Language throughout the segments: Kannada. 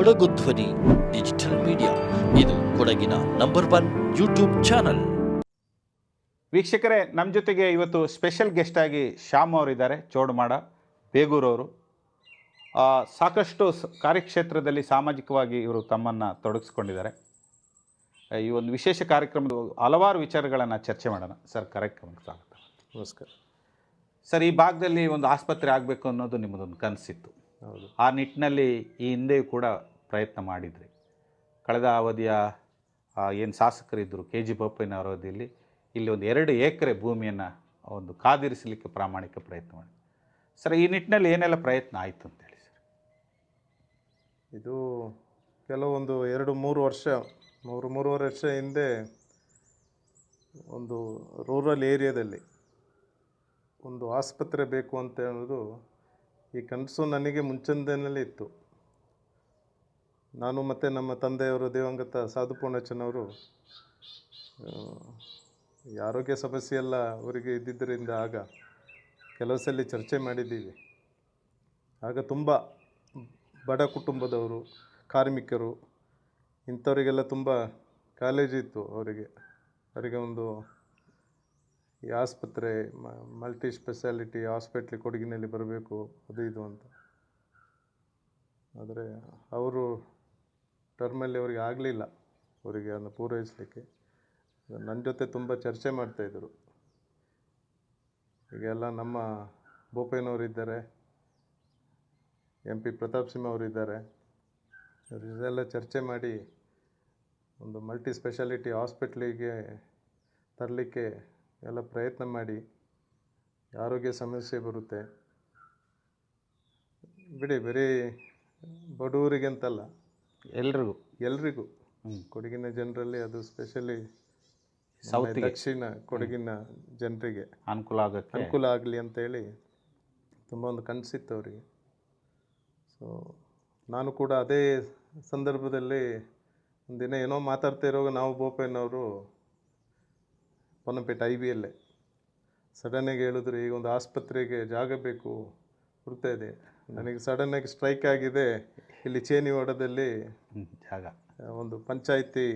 ಕೊಡಗು ಧ್ವನಿ ಡಿಜಿಟಲ್ ಮೀಡಿಯಾ. ಇದು ಕೊಡಗಿನ ನಂಬರ್ ಒನ್ ಯೂಟ್ಯೂಬ್ ಚಾನಲ್. ವೀಕ್ಷಕರೇ ನಮ್ಮ ಜೊತೆಗೆ ಇವತ್ತು ಸ್ಪೆಷಲ್ ಗೆಸ್ಟ್ ಆಗಿ ಶ್ಯಾಮ್ ಅವರಿದ್ದಾರೆ ಚೋಡಮಾಡ ಬೇಗೂರವರು ಆ, ಸಾಕಷ್ಟು ಸ- ಕಾರ್ಯಕ್ಷೇತ್ರದಲ್ಲಿ ಸಾಮಾಜಿಕವಾಗಿ ಇವರು ತಮ್ಮನ್ನು ತೊಡಗಿಸ್ಕೊಂಡಿದ್ದಾರೆ. ಈ ಒಂದು ವಿಶೇಷ ಕಾರ್ಯಕ್ರಮದ ಹಲವಾರು ವಿಚಾರಗಳನ್ನು ಚರ್ಚೆ ಮಾಡೋಣ. ಸರ್ ಕಾರ್ಯಕ್ರಮಕ್ಕೆ ಸ್ವಾಗತ. ನಮಸ್ಕಾರ. ಸರ್ ಈ ಭಾಗದಲ್ಲಿ ಒಂದು ಆಸ್ಪತ್ರೆ ಆಗಬೇಕು ಅನ್ನೋದು ನಿಮ್ಮದೊಂದು ಕನಸಿತ್ತು. ಹೌದು. ಆ ನಿಟ್ಟಿನಲ್ಲಿ ಈ ಹಿಂದೆಯೂ ಕೂಡ ಪ್ರಯತ್ನ ಮಾಡಿದ್ರಿ. ಕಳೆದ ಅವಧಿಯ ಏನು ಶಾಸಕರಿದ್ದರು ಕೆ ಜಿ ಬೋಪಯ್ಯನ ಅವಧಿಯಲ್ಲಿ ಇಲ್ಲಿ ಒಂದು ಎರಡು ಎಕರೆ ಭೂಮಿಯನ್ನು ಒಂದು ಕಾದಿರಿಸಲಿಕ್ಕೆ ಪ್ರಾಮಾಣಿಕ ಪ್ರಯತ್ನ ಮಾಡಿ ಸರ್, ಈ ನಿಟ್ಟಿನಲ್ಲಿ ಏನೆಲ್ಲ ಪ್ರಯತ್ನ ಆಯಿತು ಅಂತ ಹೇಳಿ ಸರ್? ಇದು ಕೆಲವೊಂದು ಎರಡು ಮೂರು ವರ್ಷ, ಮೂರು, ಮೂರುವರೆ ವರ್ಷ ಹಿಂದೆ ಒಂದು ರೂರಲ್ ಏರಿಯಾದಲ್ಲಿ ಒಂದು ಆಸ್ಪತ್ರೆ ಬೇಕು ಅಂತ ಹೇಳೋದು ಈ ಕನಸು ನನಗೆ ಮುಂಚೆಯಿಂದಲೇ ಇತ್ತು. ನಾನು ಮತ್ತು ನಮ್ಮ ತಂದೆಯವರು ದಿವಂಗತ ಸಾಧು ಪೂರ್ಣಚನವರು ಈ ಆರೋಗ್ಯ ಸಮಸ್ಯೆ ಎಲ್ಲ ಅವರಿಗೆ ಇದ್ದಿದ್ದರಿಂದ ಆಗ ಕೆಲವು ಸಲ ಚರ್ಚೆ ಮಾಡಿದ್ದೀವಿ. ಆಗ ತುಂಬ ಬಡ ಕುಟುಂಬದವರು, ಕಾರ್ಮಿಕರು, ಇಂಥವರಿಗೆಲ್ಲ ತುಂಬ ಕಾಲೇಜ್ ಇತ್ತು ಅವರಿಗೆ. ಅವರಿಗೆ ಒಂದು ಈ ಆಸ್ಪತ್ರೆ ಮಲ್ಟಿ ಸ್ಪೆಷಾಲಿಟಿ ಹಾಸ್ಪಿಟ್ಲ್ ಕೊಡಗಿನಲ್ಲಿ ಬರಬೇಕು, ಅದು ಇದು ಅಂತ. ಆದರೆ ಅವರು ಟರ್ಮಲ್ಲಿ ಅವರಿಗೆ ಆಗಲಿಲ್ಲ ಅವರಿಗೆ ಅದನ್ನು ಪೂರೈಸಲಿಕ್ಕೆ. ನನ್ನ ಜೊತೆ ತುಂಬ ಚರ್ಚೆ ಮಾಡ್ತಾಯಿದ್ರು ಈಗೆಲ್ಲ ನಮ್ಮ ಬೋಪಯ್ಯನವರಿದ್ದಾರೆ ಎಂ ಪಿ ಪ್ರತಾಪ್ ಸಿಂಹ ಅವರಿದ್ದಾರೆ ಇವರೆಲ್ಲ ಚರ್ಚೆ ಮಾಡಿ ಒಂದು ಮಲ್ಟಿ ಸ್ಪೆಷಾಲಿಟಿ ಹಾಸ್ಪಿಟ್ಲಿಗೆ ತರಲಿಕ್ಕೆ ಎಲ್ಲ ಪ್ರಯತ್ನ ಮಾಡಿ, ಆರೋಗ್ಯ ಸಮಸ್ಯೆ ಬರುತ್ತೆ. ಬಿಡಿ, ಬರೀ ಬಡವರಿಗೆ ಅಂತಲ್ಲ. ಎಲ್ರಿಗೂ. ಎಲ್ರಿಗೂ. ಕೊಡಗಿನ ಜನರಲ್ಲಿ ಅದು ಸ್ಪೆಷಲಿ ದಕ್ಷಿಣ ಕೊಡಗಿನ ಜನರಿಗೆ ಅನುಕೂಲ ಆಗಕ್ಕೆ. ಅನುಕೂಲ ಆಗಲಿ ಅಂತೇಳಿ ತುಂಬ ಒಂದು ಕನಸಿತ್ತು ಅವರಿಗೆ. ಸೊ ನಾನು ಕೂಡ ಅದೇ ಸಂದರ್ಭದಲ್ಲಿ ಒಂದಿನ ಏನೋ ಮಾತಾಡ್ತಾ ಇರುವಾಗ ನಾವು ಬೋಪಯ್ಯನವರು ಪೊನ್ನಪೇಟೆ ಐ ಬಿ ಎಲ್ಲೇ ಸಡನ್ನಾಗಿ ಹೇಳಿದ್ರು ಈಗ ಒಂದು ಆಸ್ಪತ್ರೆಗೆ ಜಾಗ ಬೇಕು ಹುಡ್ತಾ ಇದೆ. ನನಗೆ ಸಡನ್ ಆಗಿ ಸ್ಟ್ರೈಕ್ ಆಗಿದೆ. ಇಲ್ಲಿ ಚೇನಿವಾಡದಲ್ಲಿ ಜಾಗ. ಒಂದು ಪಂಚಾಯಿತಿ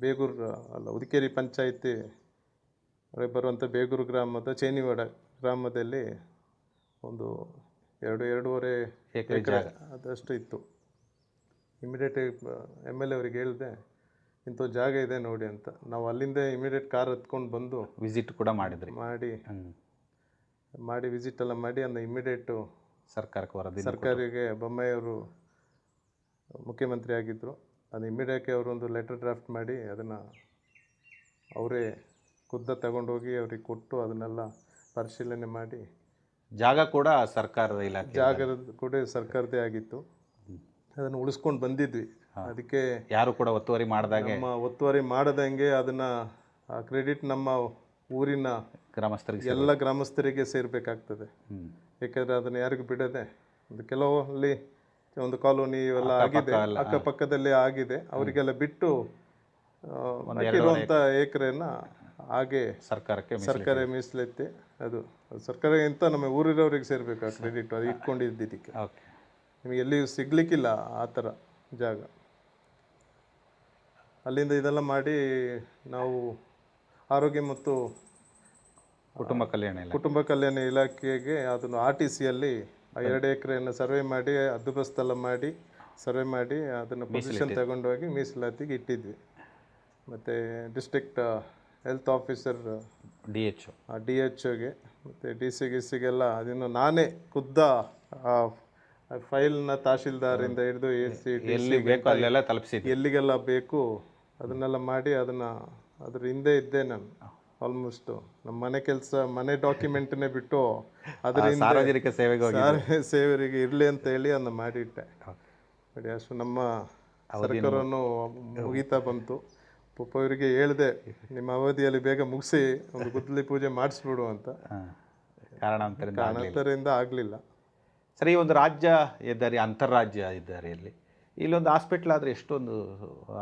ಬೇಗೂರು ಅಲ್ಲ ಉದಕೇರಿ ಪಂಚಾಯಿತಿ ಬರುವಂಥ ಬೇಗೂರು ಗ್ರಾಮದ ಚೇನಿವಾಡ ಗ್ರಾಮದಲ್ಲಿ ಒಂದು ಎರಡು ಎರಡೂವರೆ ಎಕರೆ. ಅದಷ್ಟು ಇತ್ತು. ಇಮಿಡಿಯೇಟ್ ಎಂ ಎಲ್ ಎ ಅವ್ರಿಗೆ ಹೇಳಿದೆ ಇಂಥ ಜಾಗ ಇದೆ ನೋಡಿ ಅಂತ. ನಾವು ಅಲ್ಲಿಂದ ಇಮಿಡಿಯೇಟ್ ಕಾರ್ ಹತ್ಕೊಂಡು ಬಂದು ವಿಸಿಟ್ ಕೂಡ ಮಾಡಿದ್ರಿ. ಮಾಡಿ ಮಾಡಿ ವಿಸಿಟ್ ಎಲ್ಲ ಮಾಡಿ ಅದನ್ನ ಇಮಿಡಿಯೇಟು ಸರ್ಕಾರಕ್ಕೆ ವರದಿ ಸರ್ಕಾರಿಗೆ ಬೊಮ್ಮಾಯಿಯವರು ಮುಖ್ಯಮಂತ್ರಿ ಆಗಿದ್ದರು ಅದು ಇಮಿಡಿಯೇಟ್ಲಿ ಅವರೊಂದು ಲೆಟರ್ ಡ್ರಾಫ್ಟ್ ಮಾಡಿ ಅದನ್ನು ಅವರೇ ಖುದ್ದ ತಗೊಂಡೋಗಿ ಅವ್ರಿಗೆ ಕೊಟ್ಟು ಅದನ್ನೆಲ್ಲ ಪರಿಶೀಲನೆ ಮಾಡಿ. ಜಾಗ ಕೂಡ ಸರ್ಕಾರದ ಇಲಾಖೆ ಜಾಗದ ಕೂಡ ಸರ್ಕಾರದೇ ಆಗಿತ್ತು. ಅದನ್ನು ಉಳಿಸ್ಕೊಂಡು ಬಂದಿದ್ವಿ. ಅದಕ್ಕೆ ಯಾರು ಕೂಡ ಒತ್ತುವರಿ ಮಾಡಿದಾಗೆ ನಮ್ಮ ಒತ್ತುವರಿ ಮಾಡದಂಗೆ ಅದನ್ನು ಆ ಕ್ರೆಡಿಟ್ ನಮ್ಮ ಊರಿನ ಗ್ರಾಮಸ್ಥರಿಗೆ ಎಲ್ಲ ಗ್ರಾಮಸ್ಥರಿಗೆ ಸೇರಬೇಕಾಗ್ತದೆ. ಹ್ಮ್. ಯಾಕಂದರೆ ಅದನ್ನು ಯಾರಿಗೂ ಬಿಡದೆ ಒಂದು ಕೆಲವು ಅಲ್ಲಿ ಒಂದು ಕಾಲೋನಿ ಇವೆಲ್ಲ ಆಗಿದೆ ಅಕ್ಕಪಕ್ಕದಲ್ಲಿ ಆಗಿದೆ. ಅವರಿಗೆಲ್ಲ ಬಿಟ್ಟು ಇರುವಂಥ ಏಕರೆಯನ್ನ ಹಾಗೆ ಸರ್ಕಾರಕ್ಕೆ ಸರ್ಕಾರ ಮೀಸಲಿತ್ತೆ ಅದು ಸರ್ಕಾರ ಎಂತ ನಮ್ಮ ಊರಿರೋರಿಗೆ ಸೇರಬೇಕು ಆ ಕ್ರೆಡಿಟ್ ಅದು ಇಟ್ಕೊಂಡಿದ್ದಕ್ಕೆ. ಓಕೆ. ನಿಮಗೆ ಎಲ್ಲಿಯೂ ಸಿಗ್ಲಿಕ್ಕಿಲ್ಲ ಆ ಥರ ಜಾಗ. ಅಲ್ಲಿಂದ ಇದೆಲ್ಲ ಮಾಡಿ ನಾವು ಆರೋಗ್ಯ ಮತ್ತು ಕುಟುಂಬ ಕಲ್ಯಾಣ ಇಲಾಖೆ. ಕುಟುಂಬ ಕಲ್ಯಾಣ ಇಲಾಖೆಗೆ ಅದನ್ನು ಆರ್ ಟಿ ಸಿಯಲ್ಲಿ ಎರಡು ಎಕರೆಯನ್ನು ಸರ್ವೆ ಮಾಡಿ ಹದ್ದುಬಸ್ತೆಲ್ಲ ಮಾಡಿ ಸರ್ವೆ ಮಾಡಿ ಅದನ್ನು ಪೊಸಿಷನ್ ತಗೊಂಡೋಗಿ ಮೀಸಲಾತಿಗೆ ಇಟ್ಟಿದ್ವಿ. ಮತ್ತು district health officer D H D H ಒಗೆ ಮತ್ತು ಡಿ ಸಿ ಗಿ ಸಿಗೆಲ್ಲ ಅದನ್ನು ನಾನೇ ಖುದ್ದ ಆ ಫೈಲ್ನ ತಹಶೀಲ್ದಾರಿಂದ ಹಿಡಿದು ಎ ಸಿ ಎಲ್ಲಿ ಬೇಕು ಅಲ್ಲೆಲ್ಲ ತಲುಪಿಸಿದ್ವಿ. ಎಲ್ಲಿಗೆಲ್ಲ ಬೇಕು ಅದನ್ನೆಲ್ಲ ಮಾಡಿ ಅದನ್ನು ಅದ್ರ ಹಿಂದೆ ಇದ್ದೆ ನಾನು. ಆಲ್ಮೋಸ್ಟು ನಮ್ಮ ಮನೆ ಕೆಲಸ ಮನೆ ಡಾಕ್ಯುಮೆಂಟ್ನೇ ಬಿಟ್ಟು ಅದರಿಂದ ಸಾರ್ವಜನಿಕ ಸೇವೆಗೆ ಸಾರಿಗೆ ಸೇವರಿಗೆ ಇರಲಿ ಅಂತ ಹೇಳಿ ಅದನ್ನ ಮಾಡಿಟ್ಟೆ. ನೋಡಿ ಅಷ್ಟು ನಮ್ಮ ಸರ್ಕಾರನು ಮುಗೀತಾ ಬಂತು. ಪಪ್ಪ ಇವರಿಗೆ ಹೇಳಿದೆ ನಿಮ್ಮ ಅವಧಿಯಲ್ಲಿ ಬೇಗ ಮುಗಿಸಿ ಒಂದು ಗುದ್ದಲಿ ಪೂಜೆ ಮಾಡಿಸ್ಬಿಡು ಅಂತ. ಕಾರಣ ಕಾರಣಾಂತರದಿಂದ ಆಗಲಿಲ್ಲ. ಕಾರಣಾಂತರದಿಂದ ಆಗಲಿಲ್ಲ. ಸರಿ ಒಂದು ರಾಜ್ಯ ಹೆದ್ದಾರಿ ಅಂತಾರಾಜ್ಯ ಇಲ್ಲಿ ಇಲ್ಲೊಂದು ಹಾಸ್ಪಿಟ್ಲ್ ಆದರೆ ಎಷ್ಟೊಂದು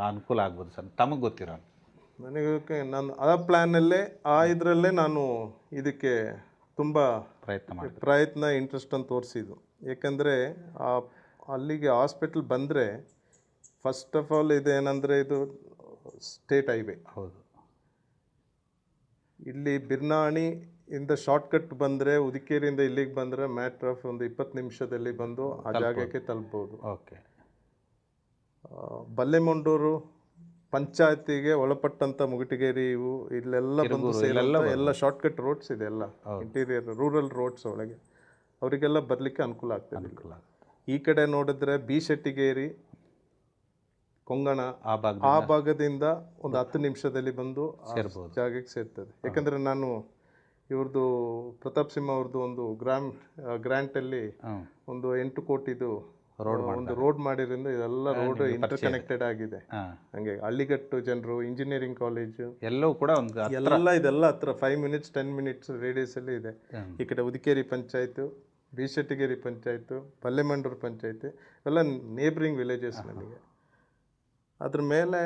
ಅನುಕೂಲ ಆಗ್ಬೋದು ಸರ್? ತಮಗೆ ಗೊತ್ತಿರೋ ನನಗೆ ನಾನು ಆ ಪ್ಲ್ಯಾನಲ್ಲೇ ಆ ಇದರಲ್ಲೇ ನಾನು ಇದಕ್ಕೆ ತುಂಬ ಪ್ರಯತ್ನ ಮಾಡಿ ಪ್ರಯತ್ನ ಇಂಟ್ರೆಸ್ಟ್ ಅಂತ ತೋರಿಸಿದ್ದು. ಏಕೆಂದರೆ ಆ ಅಲ್ಲಿಗೆ ಹಾಸ್ಪಿಟ್ಲ್ ಬಂದರೆ ಫಸ್ಟ್ ಆಫ್ ಆಲ್ ಇದೇನಂದರೆ ಇದು ಸ್ಟೇಟ್ ಹೈವೇ ಹೌದು. ಇಲ್ಲಿ ಬಿರ್ನಾಣಿ ಇಂದ ಶಾರ್ಟ್ಕಟ್ ಬಂದರೆ ಉದಿಕೇರಿಯಿಂದ ಇಲ್ಲಿಗೆ ಬಂದರೆ ಮ್ಯಾಟ್ರ್ ಆಫ್ ಒಂದು ಇಪ್ಪತ್ತು ನಿಮಿಷದಲ್ಲಿ ಬಂದು ಆ ಜಾಗಕ್ಕೆ ತಲುಪ್ಬೋದು ಓಕೆ ಬಲ್ಲೆಮೊಂಡೂರು ಪಂಚಾಯತಿಗೆ ಒಳಪಟ್ಟಂತ ಮುಗಟಿಗೇರಿ ಇವು ಇಲ್ಲೆಲ್ಲ ಬಂದು ಎಲ್ಲ ಎಲ್ಲ ಶಾರ್ಟ್ಕಟ್ ರೋಡ್ಸ್ ಇದೆ ಎಲ್ಲ ಇಂಟೀರಿಯರ್ ರೂರಲ್ ರೋಡ್ಸ್ ಒಳಗೆ ಅವರಿಗೆಲ್ಲ ಬರಲಿಕ್ಕೆ ಅನುಕೂಲ ಆಗ್ತದೆ. ಅನುಕೂಲ. ಈ ಕಡೆ ನೋಡಿದ್ರೆ ಬಿ ಶೆಟ್ಟಿಗೇರಿ ಕೊಂಗಣ ಆ ಭಾಗ ಆ ಭಾಗದಿಂದ ಒಂದು ಹತ್ತು ನಿಮಿಷದಲ್ಲಿ ಬಂದು ಸೇರ್ಬೋದು. ಜಾಗಕ್ಕೆ ಸೇರ್ತದೆ ಯಾಕಂದ್ರೆ ನಾನು ಇವ್ರದ್ದು ಪ್ರತಾಪ್ ಸಿಂಹ ಅವ್ರದ್ದು ಒಂದು ಗ್ರಾಮ್ ಗ್ರ್ಯಾಂಟಲ್ಲಿ. ಒಂದು ಎಂಟು ಕೋಟಿದು ರೋಡ್ ಒಂದು ರೋಡ್ ಮಾಡಿದ್ರಿಂದ ಇದೆಲ್ಲ ರೋಡ್ ಇಂಟರ್ ಕನೆಕ್ಟೆಡ್ ಆಗಿದೆ. ಹಂಗೆ ಹಳ್ಳಿಗಟ್ಟು ಜನರು ಇಂಜಿನಿಯರಿಂಗ್ ಕಾಲೇಜು ಎಲ್ಲವೂ ಕೂಡ ಒಂದು ಎಲ್ಲ ಇದೆಲ್ಲ ಹತ್ರ five minutes ten minutes radius ಅಲ್ಲಿ ಇದೆ. ಈ ಕಡೆ ಉದಿಕೇರಿ ಪಂಚಾಯತು ಬಿಶೆಟ್ಟಿಗೇರಿ ಪಂಚಾಯತು ಪಲ್ಲೆಮಂಡೂರು ಪಂಚಾಯತಿ ಎಲ್ಲ ನೇಬ್ರಿಂಗ್ ವಿಲೇಜಸ್ ನಮಗೆ. ಅದ್ರ ಮೇಲೆ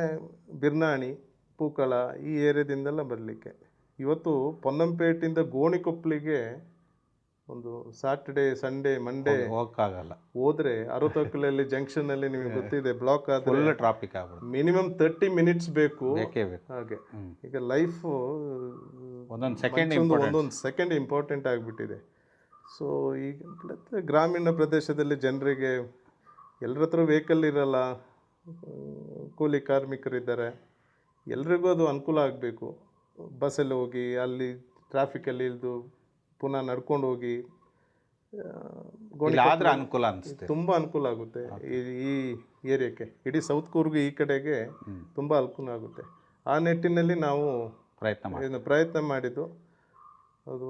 ಬಿರ್ನಾಣಿ ಪೂಕಳ ಈ ಏರಿಯಾದಿಂದೆಲ್ಲ ಬರಲಿಕ್ಕೆ. ಇವತ್ತು ಪೊನ್ನಂಪೇಟಿಂದ ಗೋಣಿಕೊಪ್ಪಲಿಗೆ ಒಂದು ಸಾಟರ್ಡೆ ಸಂಡೇ ಮಂಡೇ ಹೋಗಕ್ಕಾಗಲ್ಲ. ಹೋದ್ರೆ ಅರವತ್ತೊಕ್ಕಲಲ್ಲಿ ಜಂಕ್ಷನ್ ಅಲ್ಲಿ ನಿಮಗೆ ಗೊತ್ತಿದೆ ಬ್ಲಾಕ್ ಆದ್ರೆ ಟ್ರಾಫಿಕ್ ಆಗ್ಬಿಡುತ್ತೆ. ಮಿನಿಮಮ್ ತರ್ಟಿ ಮಿನಿಟ್ಸ್ ಬೇಕು. ಹಾಗೆ. ಈಗ ಲೈಫ್ ಒಂದೊಂದು ಸೆಕೆಂಡ್ ಒಂದೊಂದು ಸೆಕೆಂಡ್ ಇಂಪಾರ್ಟೆಂಟ್ ಆಗಿಬಿಟ್ಟಿದೆ. ಸೊ ಈಗ ಗ್ರಾಮೀಣ ಪ್ರದೇಶದಲ್ಲಿ ಜನರಿಗೆ ಎಲ್ಲರ ಹತ್ರ ವೆಹಿಕಲ್ ಇರಲ್ಲ ಕೂಲಿ ಕಾರ್ಮಿಕರಿದ್ದಾರೆ ಎಲ್ರಿಗೂ ಅದು ಅನುಕೂಲ ಆಗಬೇಕು. ಬಸ್ಸಲ್ಲಿ ಹೋಗಿ ಅಲ್ಲಿ ಟ್ರಾಫಿಕಲ್ಲಿ ಇಳಿದು ಪುನಃ ನಡ್ಕೊಂಡು ಹೋಗಿ ಆದ್ರೆ ಅನುಕೂಲ ಅನಿಸುತ್ತೆ. ತುಂಬ ಅನುಕೂಲ ಆಗುತ್ತೆ. ಈ ಈ ಏರಿಯಾಕ್ಕೆ ಇಡೀ ಸೌತ್ ಕೂರ್ಗ್ ಈ ಕಡೆಗೆ ತುಂಬ ಅನುಕೂಲ ಆಗುತ್ತೆ. ಆ ನಿಟ್ಟಿನಲ್ಲಿ ನಾವು ಪ್ರಯತ್ನ ಪ್ರಯತ್ನ ಮಾಡಿದ್ದು ಅದು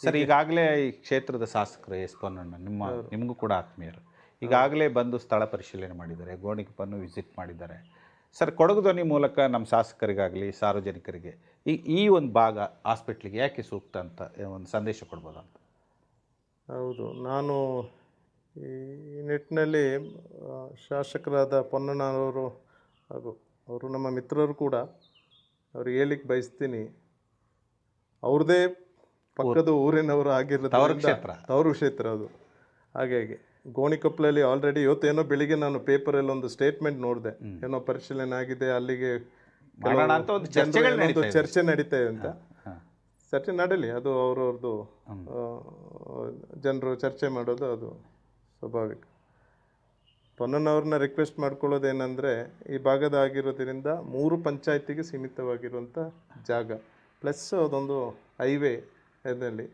ಸರ್ ಈಗಾಗಲೇ ಈ ಕ್ಷೇತ್ರದ ಶಾಸಕರು ಎಸ್ ಪೊನ್ನಣ್ಣ ನಿಮ್ಮ ನಿಮಗೂ ಕೂಡ ಆತ್ಮೀಯರು. ಈಗಾಗಲೇ ಬಂದು ಸ್ಥಳ ಪರಿಶೀಲನೆ ಮಾಡಿದ್ದಾರೆ ಗೋಣಿಕಪ್ಪನ್ನು ವಿಸಿಟ್ ಮಾಡಿದ್ದಾರೆ. ಸರ್ ಕೊಡಗು ಧ್ವನಿ ಮೂಲಕ ನಮ್ಮ ಶಾಸಕರಿಗಾಗಲಿ ಸಾರ್ವಜನಿಕರಿಗೆ ಈ ಈ ಒಂದು ಭಾಗ ಹಾಸ್ಪಿಟ್ಲಿಗೆ ಯಾಕೆ ಸೂಕ್ತ ಅಂತ ಒಂದು ಸಂದೇಶ ಕೊಡ್ಬೋದು ಅಂತ? ಹೌದು. ನಾನು ಈ ನಿಟ್ಟಿನಲ್ಲಿ ಶಾಸಕರಾದ ಪೊನ್ನಣ್ಣನವರು ಹಾಗೂ ಅವರು ನಮ್ಮ ಮಿತ್ರರು ಕೂಡ ಅವ್ರು ಹೇಳಿಕ್ಕೆ ಬಯಸ್ತೀನಿ. ಅವ್ರದ್ದೇ ಪಕ್ಕದ ಊರಿನವರು ಆಗಿರೋದು ಕ್ಷೇತ್ರ. ತವರು ಕ್ಷೇತ್ರ ಅದು. ಹಾಗಾಗಿ ಗೋಣಿಕೊಪ್ಪಲಲ್ಲಿ ಆಲ್ರೆಡಿ ಇವತ್ತೇನೋ ಬೆಳಿಗ್ಗೆ ನಾನು ಪೇಪರಲ್ಲಿ ಒಂದು ಸ್ಟೇಟ್ಮೆಂಟ್ ನೋಡಿದೆ. ಏನೋ ಪರಿಶೀಲನೆ ಆಗಿದೆ ಅಲ್ಲಿಗೆ ಒಂದು. ಚರ್ಚೆ ನಡೀತಾ ಇದೆ ಅಂತ. ಚರ್ಚೆ ನಡೀಲಿ ಅದು ಅವ್ರವ್ರದ್ದು ಜನರು ಚರ್ಚೆ ಮಾಡೋದು ಅದು ಸ್ವಾಭಾವಿಕ. ಪೊನ್ನನವ್ರನ್ನ ರಿಕ್ವೆಸ್ಟ್ ಮಾಡ್ಕೊಳ್ಳೋದೇನೆಂದರೆ ಈ ಭಾಗದ ಆಗಿರೋದ್ರಿಂದ ಮೂರು ಪಂಚಾಯತಿಗೆ ಸೀಮಿತವಾಗಿರುವಂಥ ಜಾಗ ಪ್ಲಸ್ ಅದೊಂದು ಹೈವೇ ಇದರಲ್ಲಿ.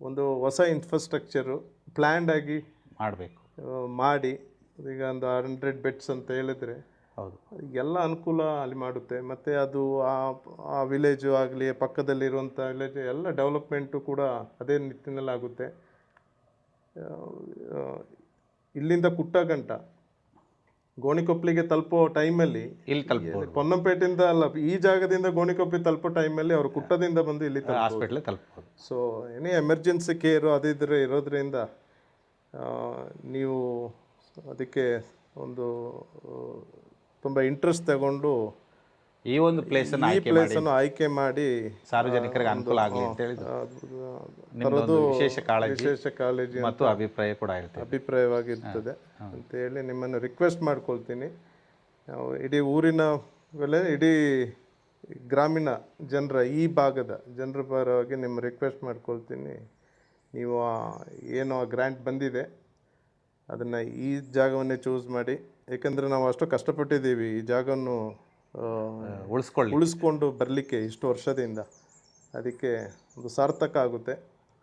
ಒಂದು ಹೊಸ ಇನ್ಫ್ರಾಸ್ಟ್ರಕ್ಚರು ಪ್ಲ್ಯಾಂಡ್ ಆಗಿ ಮಾಡಬೇಕು. ಮಾಡಿ ಈಗ ಒಂದು ಹಂಡ್ರೆಡ್ ಬೆಡ್ಸ್ ಅಂತ ಹೇಳಿದ್ರೆ ಹೌದು. ಎಲ್ಲ ಅನುಕೂಲ ಅಲ್ಲಿ ಮಾಡುತ್ತೆ. ಮತ್ತು ಅದು ಆ ವಿಲೇಜು ಆಗಲಿ ಪಕ್ಕದಲ್ಲಿರುವಂಥ ವಿಲೇಜ್ ಎಲ್ಲ ಡೆವಲಪ್ಮೆಂಟು ಕೂಡ ಅದೇ ನಿಟ್ಟಿನಲ್ಲಿ ಆಗುತ್ತೆ. ಇಲ್ಲಿಂದ ಕುಟ್ಟ ಕುಟ್ಟಗಂಟ ಗೋಣಿಕೊಪ್ಪಲಿಗೆ ತಲುಪೋ ಟೈಮಲ್ಲಿ ಇಲ್ಲಿ ತಲುಪ ಪೊನ್ನಂಪೇಟೆಯಿಂದ ಅಲ್ಲ ಈ ಜಾಗದಿಂದ ಗೋಣಿಕೊಪ್ಪಲಿ ತಲುಪೋ ಟೈಮಲ್ಲಿ ಅವರು ಕುಟ್ಟದಿಂದ ಬಂದು ಇಲ್ಲಿ ತಲುಪ ಹಾಸ್ಪಿಟ್ಲಿಗೆ ತಲುಪಬಹುದು ಸೊ ಏನೇ ಎಮರ್ಜೆನ್ಸಿ ಕೇರು ಅದಿದ್ರೆ ಇರೋದ್ರಿಂದ ನೀವು ಅದಕ್ಕೆ ಒಂದು ತುಂಬ ಇಂಟ್ರೆಸ್ಟ್ ತಗೊಂಡು ಈ ಒಂದು ಪ್ಲೇಸನ್ನು ಈ ಪ್ಲೇಸನ್ನು ಆಯ್ಕೆ ಮಾಡಿ ಸಾರ್ವಜನಿಕರಿಗೆ ಅನುಕೂಲ ಆಗಲಿ ಅಂತ ಹೇಳಿದ್ರು ವಿಶೇಷ ಕಾಳಜಿ ವಿಶೇಷ ಕಾಳಜಿ ಮತ್ತು ಅಭಿಪ್ರಾಯ ಕೂಡ ಇರ್ತದೆ ಅಭಿಪ್ರಾಯವಾಗಿರ್ತದೆ ಅಂತ ಹೇಳಿ ನಿಮ್ಮನ್ನು ರಿಕ್ವೆಸ್ಟ್ ಮಾಡ್ಕೊಳ್ತೀನಿ. ಇಡೀ ಊರಿನ ಬೆಲೆ ಇಡೀ ಗ್ರಾಮೀಣ ಜನರ ಈ ಭಾಗದ ಜನರ ಪರವಾಗಿ ನಿಮ್ಮ ರಿಕ್ವೆಸ್ಟ್ ಮಾಡ್ಕೊಳ್ತೀನಿ. ನೀವು ಏನು ಗ್ರ್ಯಾಂಟ್ ಬಂದಿದೆ ಅದನ್ನು ಈ ಜಾಗವನ್ನೇ ಚೂಸ್ ಮಾಡಿ. ಏಕೆಂದರೆ ನಾವು ಅಷ್ಟು ಕಷ್ಟಪಟ್ಟಿದ್ದೀವಿ ಈ ಜಾಗವನ್ನು ಉಳಿಸ್ಕೊಳ್ಳಿ ಉಳಿಸ್ಕೊಂಡು ಬರಲಿಕ್ಕೆ ಇಷ್ಟು ವರ್ಷದಿಂದ. ಅದಕ್ಕೆ ಒಂದು ಸಾರ್ಥಕ ಆಗುತ್ತೆ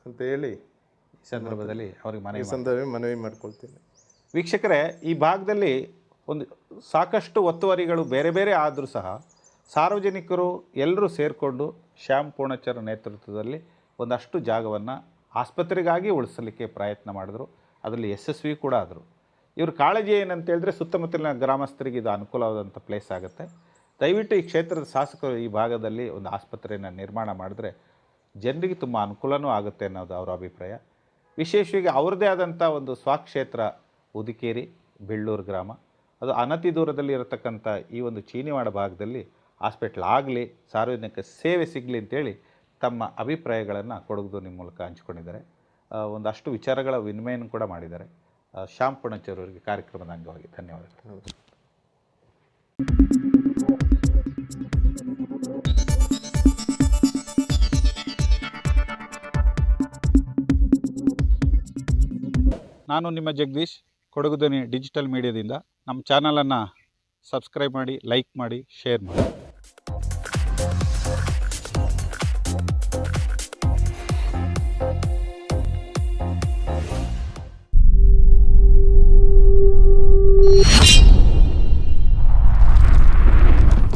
ಅಂತ ಹೇಳಿ ಈ ಸಂದರ್ಭದಲ್ಲಿ ಅವ್ರಿಗೆ ಮನವಿ ಸಂದರ್ಭ ಮನವಿ ಮಾಡ್ಕೊಳ್ತೀನಿ. ವೀಕ್ಷಕರೇ ಈ ಭಾಗದಲ್ಲಿ ಒಂದು ಸಾಕಷ್ಟು ಒತ್ತುವರಿಗಳು ಬೇರೆ ಬೇರೆ ಆದರೂ ಸಹ ಸಾರ್ವಜನಿಕರು ಎಲ್ಲರೂ ಸೇರಿಕೊಂಡು ಶ್ಯಾಮ್ ಪೂರ್ಣಚರ ನೇತೃತ್ವದಲ್ಲಿ ಒಂದಷ್ಟು ಜಾಗವನ್ನು ಆಸ್ಪತ್ರೆಗಾಗಿ ಉಳಿಸಲಿಕ್ಕೆ ಪ್ರಯತ್ನ ಮಾಡಿದ್ರು. ಅದರಲ್ಲಿ ಯಶಸ್ವಿ ಕೂಡ ಆದರು. ಇವ್ರ ಕಾಳಜಿ ಏನಂತ ಹೇಳಿದ್ರೆ ಸುತ್ತಮುತ್ತಲಿನ ಗ್ರಾಮಸ್ಥರಿಗೆ ಇದು ಅನುಕೂಲವಾದಂಥ ಪ್ಲೇಸ್ ಆಗುತ್ತೆ. ದಯವಿಟ್ಟು ಈ ಕ್ಷೇತ್ರದ ಶಾಸಕರು ಈ ಭಾಗದಲ್ಲಿ ಒಂದು ಆಸ್ಪತ್ರೆಯನ್ನು ನಿರ್ಮಾಣ ಮಾಡಿದ್ರೆ ಜನರಿಗೆ ತುಂಬ ಅನುಕೂಲನೂ ಆಗುತ್ತೆ ಅನ್ನೋದು ಅವರ ಅಭಿಪ್ರಾಯ. ವಿಶೇಷವಾಗಿ ಅವ್ರದ್ದೇ ಆದಂಥ ಒಂದು ಸ್ವಕ್ಷೇತ್ರ ಉದಿಕೇರಿ, ಬೆಳ್ಳೂರು ಗ್ರಾಮ. ಅದು ಅನತಿ ದೂರದಲ್ಲಿ ಇರತಕ್ಕಂಥ ಈ ಒಂದು ಚೀನಿವಾಡ ಭಾಗದಲ್ಲಿ ಹಾಸ್ಪಿಟ್ಲ್ ಆಗಲಿ, ಸಾರ್ವಜನಿಕ ಸೇವೆ ಸಿಗಲಿ ಅಂತೇಳಿ ತಮ್ಮ ಅಭಿಪ್ರಾಯಗಳನ್ನು ನಿಮ್ಮ ಮೂಲಕ ಹಂಚಿಕೊಂಡಿದ್ದಾರೆ. ಒಂದಷ್ಟು ವಿಚಾರಗಳ ವಿನಿಮಯನ ಕೂಡ ಮಾಡಿದ್ದಾರೆ. ಶ್ಯಾಮ್ ಪುಣಚರವರಿಗೆ ಕಾರ್ಯಕ್ರಮದ ಅಂಗವಾಗಿ ಧನ್ಯವಾದಗಳು. ನಾನು ನಿಮ್ಮ ಜಗದೀಶ್, ಕೊಡಗು ಧ್ವನಿ ಡಿಜಿಟಲ್ ಮೀಡಿಯಾದಿಂದ. ನಮ್ಮ ಚಾನಲನ್ನು ಸಬ್ಸ್ಕ್ರೈಬ್ ಮಾಡಿ, ಲೈಕ್ ಮಾಡಿ, ಶೇರ್ ಮಾಡಿ.